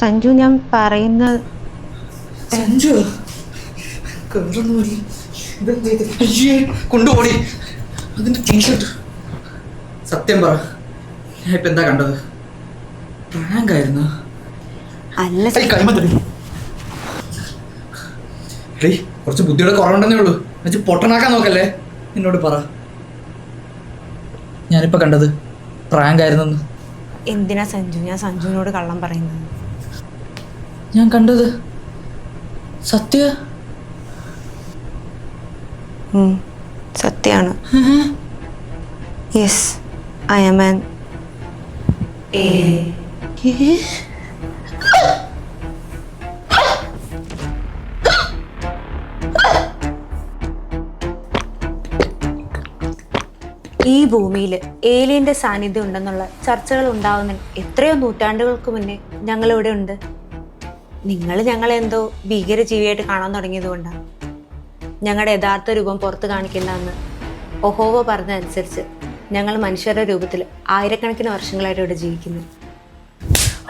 സഞ്ജു ഞാൻ പറയുന്ന സഞ്ജു? കൊണ്ടുപോടി. അതിന്റെ ടീഷർട്ട് സത്യം പറ. ഞാൻ ഇപ്പൊ എന്താ കണ്ടത്? പ്രണാങ്കായിരുന്നു അല്ല എടീ കുറച്ച് ബുദ്ധിയുടെ കുറവുണ്ടെന്നേ ഉള്ളൂ. എന്നുവെച്ച് പൊട്ടനാക്കാൻ നോക്കല്ലേ? എന്നോട് പറ. ഞാനിപ്പോ കണ്ടത് പ്രാങ്ക് ആയിരുന്നെന്ന് എന്തിനാ സഞ്ജു? ഞാൻ സഞ്ജുവിനോട് കള്ളം പറയുന്നത്. ഞാൻ കണ്ടത്. സത്യ? ഉം, സത്യാണ് യെസ് ഐ എം ആൻ ഈ ഭൂമിയിൽ ഏലിയന്റെ സാന്നിധ്യം ഉണ്ടെന്നുള്ള ചർച്ചകൾ ഉണ്ടാവുന്ന എത്രയോ നൂറ്റാണ്ടുകൾക്ക് മുന്നേ ഞങ്ങൾ ഇവിടെ ഉണ്ട്. നിങ്ങൾ ഞങ്ങളെ എന്തോ ഭീകരജീവിയായിട്ട് കാണാൻ തുടങ്ങിയത് കൊണ്ടാണ് ഞങ്ങളുടെ യഥാർത്ഥ രൂപം പുറത്ത് കാണിക്കേണ്ടെന്ന് ഒഹോവ പറഞ്ഞതനുസരിച്ച് ഞങ്ങൾ മനുഷ്യരുടെ രൂപത്തിൽ ആയിരക്കണക്കിന് വർഷങ്ങളായിട്ട് ഇവിടെ ജീവിക്കുന്നു.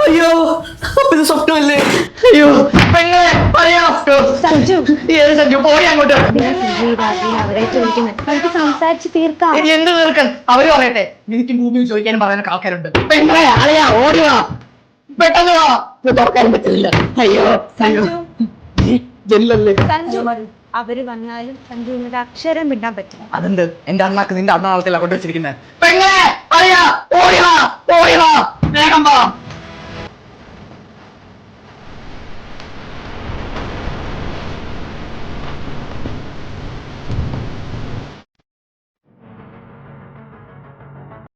അയ്യോ ഇത് സ്വപ്നമല്ലേ? അയ്യോ പെങ്ങളെ പറയാ. ഏത് സഞ്ജു. പോയി അങ്ങോട്ട്. സംസാരിച്ച് തീർക്കാം. ഇനി എന്ത് തീർക്കാൻ അവർ പറയട്ടെ. എനിക്ക് ഭൂമി ചോദിക്കാനും പറയാനൊക്കെ ആൾക്കാരുണ്ട്. പെങ്ങളെ അളയാ ഓടി വാ പെട്ടെന്ന് വാ. ഇത് തുറക്കാൻ പറ്റില്ല അയ്യോ അയ്യോ. ജെല്ലല്ലേ? സഞ്ജു അവർ വന്നാലും സഞ്ജുവിനൊരു അക്ഷരം വിടാൻ പറ്റില്ല. അതെന്ത്? എന്റെ അണ്ണാക്ക് നിന്റെ അണ്ണാളത്തിലാണ് കൊണ്ടുവച്ചിരിക്കുന്നത് പെങ്ങളെ അളയാ ഓടി വാ ഓടി വാ. വേഗം വാ.